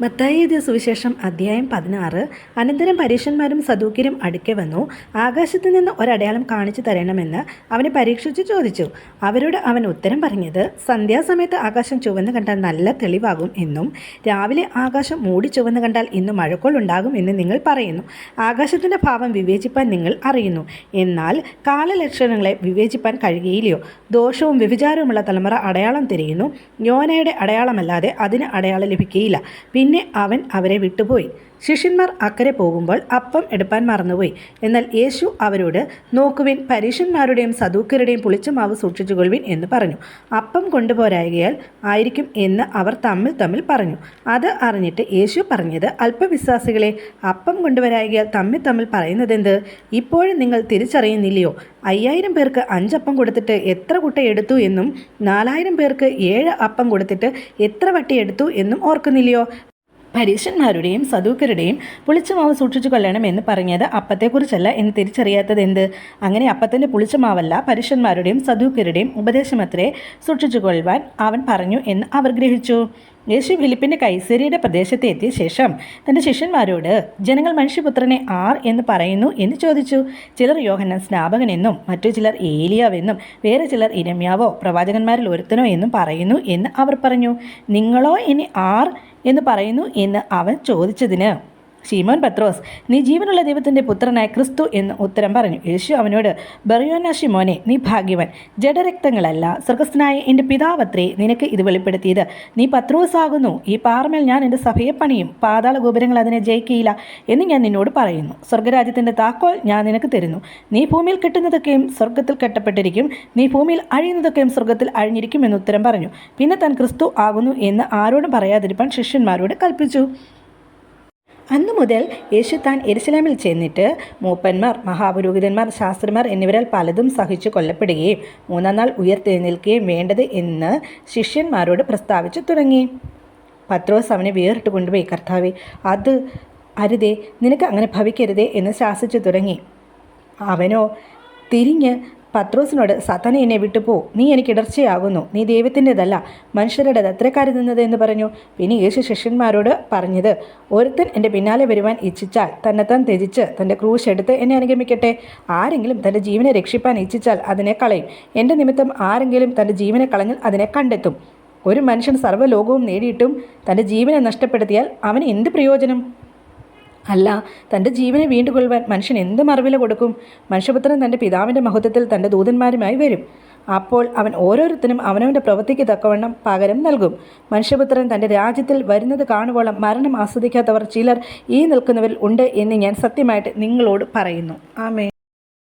മത്തായിയുടെ സുവിശേഷം അധ്യായം പതിനാറ്. അനന്തരം പരീക്ഷന്മാരും സദൂക്കിരും അടുക്കെ വന്നു. ആകാശത്ത് നിന്ന് ഒരടയാളം കാണിച്ചു തരണമെന്ന് അവനെ പരീക്ഷിച്ചു ചോദിച്ചു. അവരോട് അവൻ ഉത്തരം പറഞ്ഞത് സന്ധ്യാസമയത്ത് ആകാശം ചുവന്ന് കണ്ടാൽ നല്ല തെളിവാകും എന്നും രാവിലെ ആകാശം മൂടി ചുവന്ന് കണ്ടാൽ ഇന്ന് മഴക്കോൾ ഉണ്ടാകും എന്ന് നിങ്ങൾ പറയുന്നു. ആകാശത്തിന്റെ ഭാവം വിവേചിപ്പാൻ നിങ്ങൾ അറിയുന്നു. എന്നാൽ കാലലക്ഷണങ്ങളെ വിവേചിപ്പാൻ കഴിയുകയില്ലയോ? ദോഷവും വ്യഭിചാരവുമുള്ള തലമുറ അടയാളം തിരിയുന്നു. യോനയുടെ അടയാളമല്ലാതെ അതിന് അടയാളം ലഭിക്കുകയില്ല. പിന്നെ അവൻ അവരെ വിട്ടുപോയി. ശിഷ്യന്മാർ അക്കരെ പോകുമ്പോൾ അപ്പം എടുപ്പാൻ മറന്നുപോയി. എന്നാൽ യേശു അവരോട് നോക്കുവിൻ പരീഷന്മാരുടെയും സദൂക്കരുടെയും പുളിച്ചമാവ് സൂക്ഷിച്ചുകൊള്ളുവിൻ എന്ന് പറഞ്ഞു. അപ്പം കൊണ്ടുപോരായകയാൽ ആയിരിക്കും എന്ന് അവർ തമ്മിൽ തമ്മിൽ പറഞ്ഞു. അത് അറിഞ്ഞിട്ട് യേശു പറഞ്ഞത് അല്പവിശ്വാസികളെ അപ്പം കൊണ്ടുവരായകയാൽ തമ്മിൽ തമ്മിൽ പറയുന്നതെന്ത്? ഇപ്പോഴും നിങ്ങൾ തിരിച്ചറിയുന്നില്ലയോ? അയ്യായിരം പേർക്ക് അഞ്ചപ്പം കൊടുത്തിട്ട് എത്ര കുട്ട എടുത്തു എന്നും നാലായിരം പേർക്ക് ഏഴ് അപ്പം കൊടുത്തിട്ട് എത്ര വട്ടി എടുത്തു എന്നും ഓർക്കുന്നില്ലയോ? പരീക്ഷന്മാരുടെയും സദൂക്കരുടെയും പുളിച്ചമാവ് സൂക്ഷിച്ചു കൊല്ലണം എന്ന് പറഞ്ഞത് അപ്പത്തെക്കുറിച്ചല്ല എന്ന് തിരിച്ചറിയാത്തത് എന്ത്? അങ്ങനെ അപ്പത്തിന്റെ പുളിച്ചമാവല്ല പരീക്ഷന്മാരുടെയും സദൂക്കരുടെയും ഉപദേശമത്രേ സൂക്ഷിച്ചു കൊള്ളുവാൻ അവൻ പറഞ്ഞു എന്ന് അവർ ഗ്രഹിച്ചു. യേശു ഫിലിപ്പിന്റെ കൈസേരിയുടെ പ്രദേശത്ത് എത്തിയ ശേഷം തന്റെ ശിഷ്യന്മാരോട് ജനങ്ങൾ മനുഷ്യപുത്രനെ ആർ എന്ന് പറയുന്നു എന്ന് ചോദിച്ചു. ചിലർ യോഹന്നാൻ സ്നാപകനെന്നും മറ്റു ചിലർ ഏലിയാവെന്നും വേറെ ചിലർ ഇരമ്യാവോ പ്രവാചകന്മാരിൽ ഒരുത്തനോ എന്നും പറയുന്നു എന്ന് അവർ പറഞ്ഞു. നിങ്ങളോ ഇനി ആർ എന്ന് പറയുന്നു എന്ന് അവൻ ചോദിച്ചതിന്. ഷീമോൻ പത്രോസ് നീ ജീവനുള്ള ദൈവത്തിന്റെ പുത്രനായ ക്രിസ്തു എന്ന് ഉത്തരം പറഞ്ഞു. യേശു അവനോട് ബറിയോന ഷിമോനെ നീ ഭാഗ്യവൻ. ജഡരക്തങ്ങളല്ല. സർഗസ്നായ എന്റെ പിതാവത്രേ നിനക്ക് ഇത് വെളിപ്പെടുത്തിയത്. നീ പത്രോസ് ആകുന്നു ഈ പാറമേൽ ഞാൻ എന്റെ സഭയെ പണിയും. പാതാള ഗോപുരങ്ങൾ അതിനെ ജയിക്കുകയില്ല എന്ന് ഞാൻ നിന്നോട് പറയുന്നു. സ്വർഗരാജ്യത്തിന്റെ താക്കോൽ ഞാൻ നിനക്ക് തരുന്നു. നീ ഭൂമിയിൽ കെട്ടുന്നതൊക്കെയും സ്വർഗത്തിൽ കെട്ടപ്പെട്ടിരിക്കും. നീ ഭൂമിയിൽ അഴിയുന്നതൊക്കെയും സ്വർഗത്തിൽ അഴിഞ്ഞിരിക്കും എന്ന് ഉത്തരം പറഞ്ഞു. പിന്നെ താൻ ക്രിസ്തു ആകുന്നു എന്ന് ആരോടും പറയാതിരിപ്പാൻ ശിഷ്യന്മാരോട് കൽപ്പിച്ചു. അന്നു മുതൽ യേശു താൻ എരുസലേമിൽ ചെന്നിട്ട് മൂപ്പന്മാർ മഹാപുരോഹിതന്മാർ ശാസ്ത്രിമാർ എന്നിവരാൽ പലതും സഹിച്ചു കൊല്ലപ്പെടുകയും മൂന്നാം നാൾ ഉയർത്തെഴുന്നേൽക്കുകയും വേണ്ടത് എന്ന് ശിഷ്യന്മാരോട് പ്രസ്താവിച്ചു തുടങ്ങി. പത്രോസ് അവനെ വേറിട്ട് കൊണ്ടുപോയി കർത്താവെ അത് അരുതേ നിനക്ക് അങ്ങനെ ഭവിക്കരുതേ എന്ന് ശാസിച്ചു തുടങ്ങി. അവനോ തിരിഞ്ഞ് പത്രോസിനോട് സത്തന എന്നെ വിട്ടുപോ നീ എനിക്ക് ഇടർച്ചയാകുന്നു. നീ ദൈവത്തിന്റെതല്ല. മനുഷ്യരുടെ അത്ര നിന്നത് എന്ന് പറഞ്ഞു. പിന്നെ യേശു ശിഷ്യന്മാരോട് പറഞ്ഞത് ഒരുത്തൻ എന്റെ പിന്നാലെ വരുവാൻ ഇച്ഛിച്ചാൽ തന്നെത്താൻ ത്യജിച്ച് തന്റെ ക്രൂശ് എടുത്ത് എന്നെ അനുഗമിക്കട്ടെ. ആരെങ്കിലും തന്റെ ജീവനെ രക്ഷിപ്പാൻ ഇച്ഛിച്ചാൽ അതിനെ കളയും. എന്റെ നിമിത്തം ആരെങ്കിലും തന്റെ ജീവനെ കളഞ്ഞാൽ അതിനെ കണ്ടെത്തും. ഒരു മനുഷ്യൻ സർവലോകവും നേടിയിട്ടും തന്റെ ജീവനെ നഷ്ടപ്പെടുത്തിയാൽ അവന് എന്ത് പ്രയോജനം? അല്ല തന്റെ ജീവനെ വീണ്ടുകൊള്ളുവാൻ മനുഷ്യൻ എന്ത് മറവില കൊടുക്കും? മനുഷ്യപുത്രൻ തന്റെ പിതാവിന്റെ മഹത്വത്തിൽ തന്റെ ദൂതന്മാരുമായി വരും. അപ്പോൾ അവൻ ഓരോരുത്തരും അവനവന്റെ പ്രവൃത്തിക്ക് തക്കവണ്ണം പകരം നൽകും. മനുഷ്യപുത്രൻ തന്റെ രാജ്യത്തിൽ വരുന്നത് കാണുവോളം മരണം ആസ്വദിക്കാത്തവർ ചിലർ ഈ നിൽക്കുന്നവരിൽ ഉണ്ട് എന്ന് ഞാൻ സത്യമായിട്ട് നിങ്ങളോട് പറയുന്നു. ആമേ